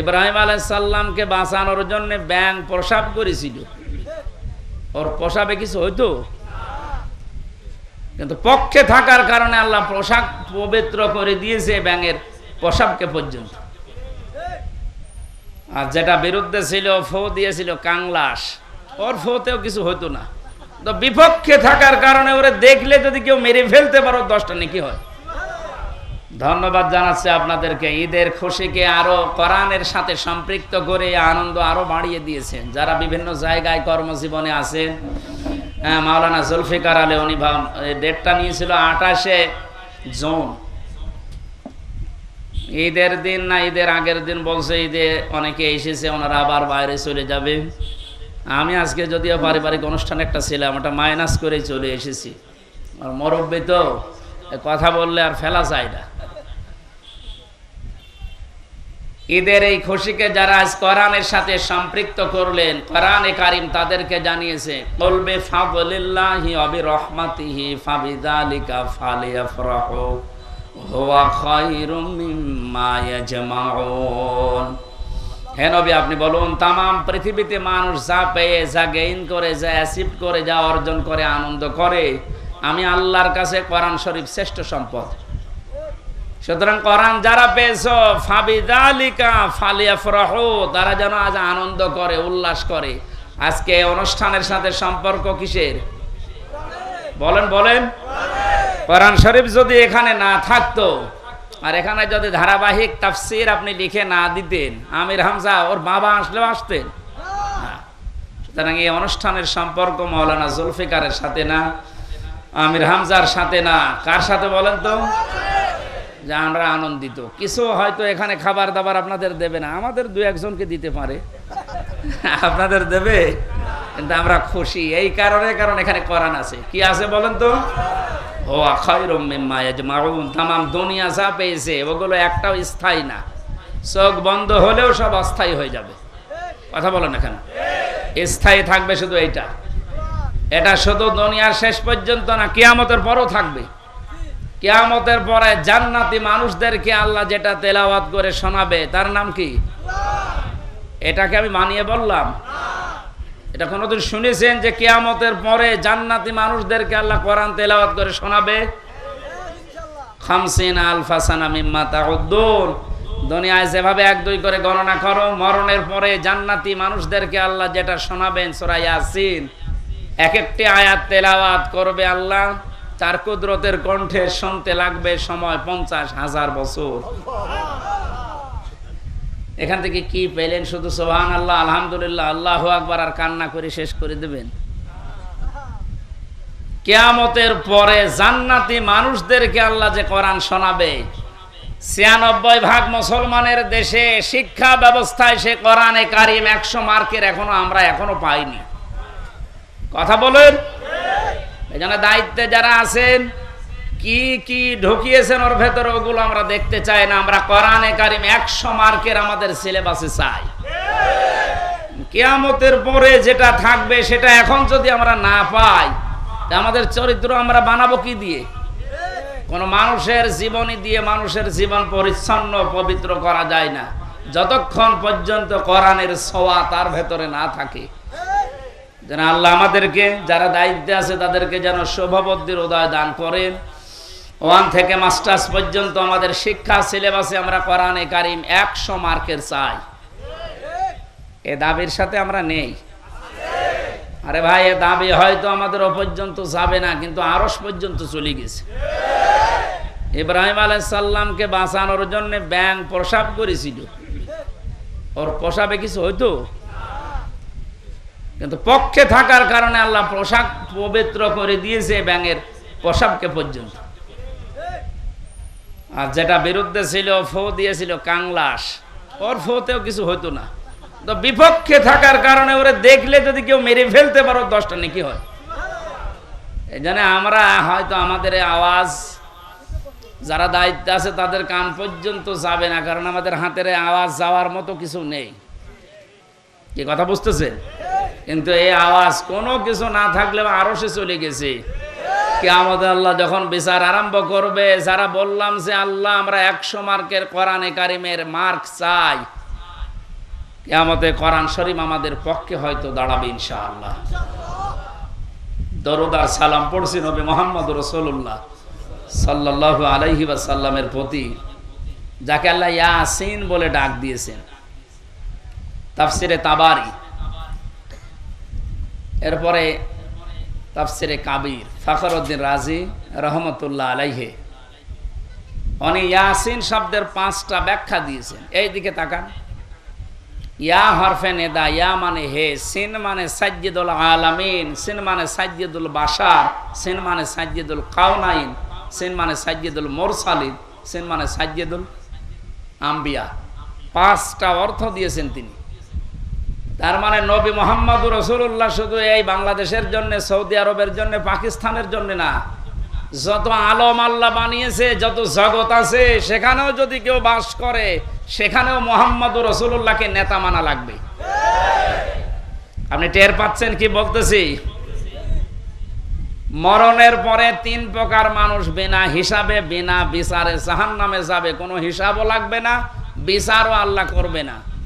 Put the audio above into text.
ইব্রাহিম আলাইসাল্লামকে বাঁচানোর জন্য ব্যাং প্রসাব করেছিল। ওর প্রসাবে কিছু হইতো? কিন্তু পক্ষে থাকার কারণে আল্লাহ পোশাক পবিত্র করে দিয়েছে ব্যাঙের পোশাককে পর্যন্ত। আর যেটা বিরুদ্ধে ছিল, ফো দিয়েছিল কাংলাস। ওর ফোতেও কিছু হতো না। তো বিপক্ষে থাকার কারণে ওরে দেখলে যদি কেউ মেরে ফেলতে পারো, দশটা নাকি হয়। ধন্যবাদ জানাচ্ছি আপনাদেরকে। ঈদের খুশিকে আরও কোরআনের সাথে সম্পৃক্ত করে আনন্দ আরও বাড়িয়ে দিয়েছেন যারা বিভিন্ন জায়গায় কর্মজীবনে আছেন হ্যাঁ মাওলানা জুলফিকার আলী, উনি ডেটটা নিয়েছিল আঠাশে জুন। ঈদের দিন না, ঈদের আগের দিন বলছে, ঈদে অনেকে এসেছে, ওনারা আবার বাইরে চলে যাবে। আমি আজকে যদিও পারিবারিক অনুষ্ঠান একটা ছিলাম, ওটা মাইনাস করে চলে এসেছি। আর মুরব্বী তো কথা বললে আর ফেলা যায় না। ঈদের এই খুশিকে যারা আজ কোরআনের সাথে সম্পৃক্ত করলেন, কোরআনে কারিম তাদেরকে জানিয়েছে, বলবে ফাবলিল্লাহি অবি রহমাতিহি ফাবিদালিকা ফালিয়াফরাহু, হুয়া খায়রুম মিম্মা ইয়াজমাউন। হে নবী, আপনি বলুন, তামাম পৃথিবীতে মানুষ যা পেয়ে, যা গেইন করে, যা অ্যাচিভ করে, যা অর্জন করে, আনন্দ করে, আমি আল্লাহর কাছে কোরআন শরীফ শ্রেষ্ঠ সম্পদ। সুতরাং কোরআন যারা পেয়েছ, ফাবিদালিকা ফালিয়াফরাহ, তারা যেন আজ আনন্দ করে, উল্লাস করে। আজকে অনুষ্ঠানের সাথে সম্পর্ক কিসের? বলেন বলেন। কোরআন শরীফ যদি এখানে না থাকতো, আর এখানে যদি ধারাবাহিক তাফসির আপনি লিখে না দিতেন, আমির হামজা ওর বাবা আসলেও আসতেন। সুতরাং এই অনুষ্ঠানের সম্পর্ক মৌলানা জুলফিকারের সাথে না, আমির হামজার সাথে না। কার সাথে বলেন তো? যে আমরা আনন্দিত। কিছু হয়তো এখানে খাবার দাবার আপনাদের দেবে না। আমাদের দু একজনকে দিতে পারে। আপনাদের দেবে, কিন্তু আমরা খুশি। এই কারণে, কারণ এখানে করান আছে। কি আছে বলেন তো? ও ইয়াজমাউন। তামাম দুনিয়া যা পেয়েছে, ওগুলো একটাও স্থায়ী না। চোখ বন্ধ হলেও সব অস্থায়ী হয়ে যাবে। কথা বলেন এখানে। স্থায়ী থাকবে শুধু এইটা। এটা শুধু দুনিয়ার শেষ পর্যন্ত না, কেয়ামতের পরও থাকবে। কিয়ামতের পরে জান্নাতি মানুষদেরকে আল্লাহ যেটা তেলাওয়াত করে শোনাবে, তার নাম কি? এটাকে আমি মানিয়ে বললাম। এটা কোনোদিন শুনেছেন যে কেয়ামতের পরে জান্নাতি মানুষদেরকে আল্লাহ কোরআন তেলাওয়াত করে শোনাবে? খামসিন মিম্মা এক দুই করে গণনা করো, মরণের পরে জান্নাতি মানুষদেরকে আল্লাহ যেটা শোনাবেন এক একটি তেলাওয়াত করবে আল্লাহ। তার কুদরতের কণ্ঠে শুনতে লাগবে সময় পঞ্চাশ হাজার বছর। এখান থেকে কি পেলেন শুধু সোহান আল্লাহ আলহামদুলিল্লাহ, আল্লাহ আকবার আর কান্না করে শেষ করে দেবেন। কেয়ামতের পরে জান্নাতি মানুষদেরকে আল্লাহ যে কোরআন শোনাবে, ছিয়ানব্বই ভাগ মুসলমানের দেশে শিক্ষা ব্যবস্থায় সে কোরআনে কারিম একশো মার্কের এখনও আমরা এখনও পাইনি। কথা বলেন। এই জন্য দায়িত্বে যারা আছেন, কি কি ঢুকিয়েছেন ওর ভেতরে, ওগুলো আমরা দেখতে চাই না। আমরা কোরআনে কারিম একশো মার্কের আমাদের সিলেবাসে চাই। কেয়ামতের পরে যেটা থাকবে, সেটা এখন যদি আমরা না পাই, তা আমাদের চরিত্র আমরা বানাবো কি দিয়ে? কোন মানুষের জীবনী দিয়ে মানুষের জীবন পরিচ্ছন্ন, পবিত্র করা যায় না। যতক্ষণ পর্যন্ত কোরআনের ছোঁয়া তার ভেতরে না থাকে যেন আল্লাহ আমাদেরকে যারা দায়িত্বে আছে তাদেরকে যেন শোভাবদ্ধির উদয় দান করেন। ওয়ান থেকে মাস্টার্স পর্যন্ত আমাদের শিক্ষা সিলেবাসে আমরা কোরআনে কারিম একশো মার্কের চাই। এ দাবির সাথে আমরা নেই। আরে ভাই, এ দাবি হয়তো আমাদের পর্যন্ত যাবে না, কিন্তু আরস পর্যন্ত চলে গেছে। ইব্রাহিম আলাইসাল্লামকে বাঁচানোর জন্য ব্যাং প্রসাব করেছিল। ওর প্রসাবে কিছু হইতো? কিন্তু পক্ষে থাকার কারণে আল্লাহ পোশাক পবিত্র করে দিয়েছে ব্যাঙের পোশাককে পর্যন্ত। আর যেটা বিরুদ্ধে ছিল, ফো দিয়েছিল কাংলাস। ওর ফোতেও কিছু হতো না। তো বিপক্ষে থাকার কারণে ওরে দেখলে যদি কেউ মেরে ফেলতে পারো, দশটা নাকি হয়। এই জন্য আমরা হয়তো আমাদের আওয়াজ, যারা দায়িত্বে আছে, তাদের কান পর্যন্ত যাবে না, কারণ আমাদের হাতের আওয়াজ যাওয়ার মতো কিছু নেই। কি কথা বুঝতেছেন? কিন্তু এই আওয়াজ কোনো কিছু না থাকলে আরও সে চলে গেছে। কে আমাদের আল্লাহ যখন বিচার আরম্ভ করবে, যারা বললাম যে আল্লাহ আমরা একশো মার্কের কোরআনে কারিমের মার্ক চাই, কেয়ামতে কোরআন শরীফ আমাদের পক্ষে হয়তো দাঁড়াবে ইনশাআল্লাহ। দরুদার সালাম পড়ছি নবী মোহাম্মদ রসুল্লাহ সাল্লাহ আলাইহি সাল্লামের প্রতি, যাকে আল্লাহ ইয়াসিন বলে ডাক দিয়েছেন। তাফসিরে তাবারি। এরপরে তাফসিরে কাবির ফখরুদ্দিন রাজি রহমতুল্লাহ আলাইহে। উনি ইয়াসিন শব্দের পাঁচটা ব্যাখ্যা দিয়েছেন। এই দিকে তাকান। ইয়া হরফে নেদা, ইয়া মানে হে, সিন মানে সাজ্জিদুল আলামিন, সিন মানে সাজ্জিদুল বাশার, সিন মানে সাজ্জিদুল কাউনাইন সিন মানে সাজ্জিদুল মোরসালিন, সিন মানে সাজ্জিদুল আম্বিয়া। পাঁচটা অর্থ দিয়েছেন তিনি। তার মানে নবী মোহাম্মদ রসুল্লাহ শুধু এই বাংলাদেশের জন্য, সৌদি আরবের জন্য, পাকিস্তানের জন্য না। যত আলম আল্লাহ বানিয়েছে, যত জগৎ আছে, সেখানেও যদি কেউ বাস করে, সেখানেও মোহাম্মদ রসুল্লাহকে নেতা মানা লাগবে। আপনি টের পাচ্ছেন কি বলতেছি? মরণের পরে তিন প্রকার মানুষ বিনা হিসাবে, বিনা বিচারে জাহান নামে যাবে। কোনো হিসাবও লাগবে না, বিচারও আল্লাহ করবে না।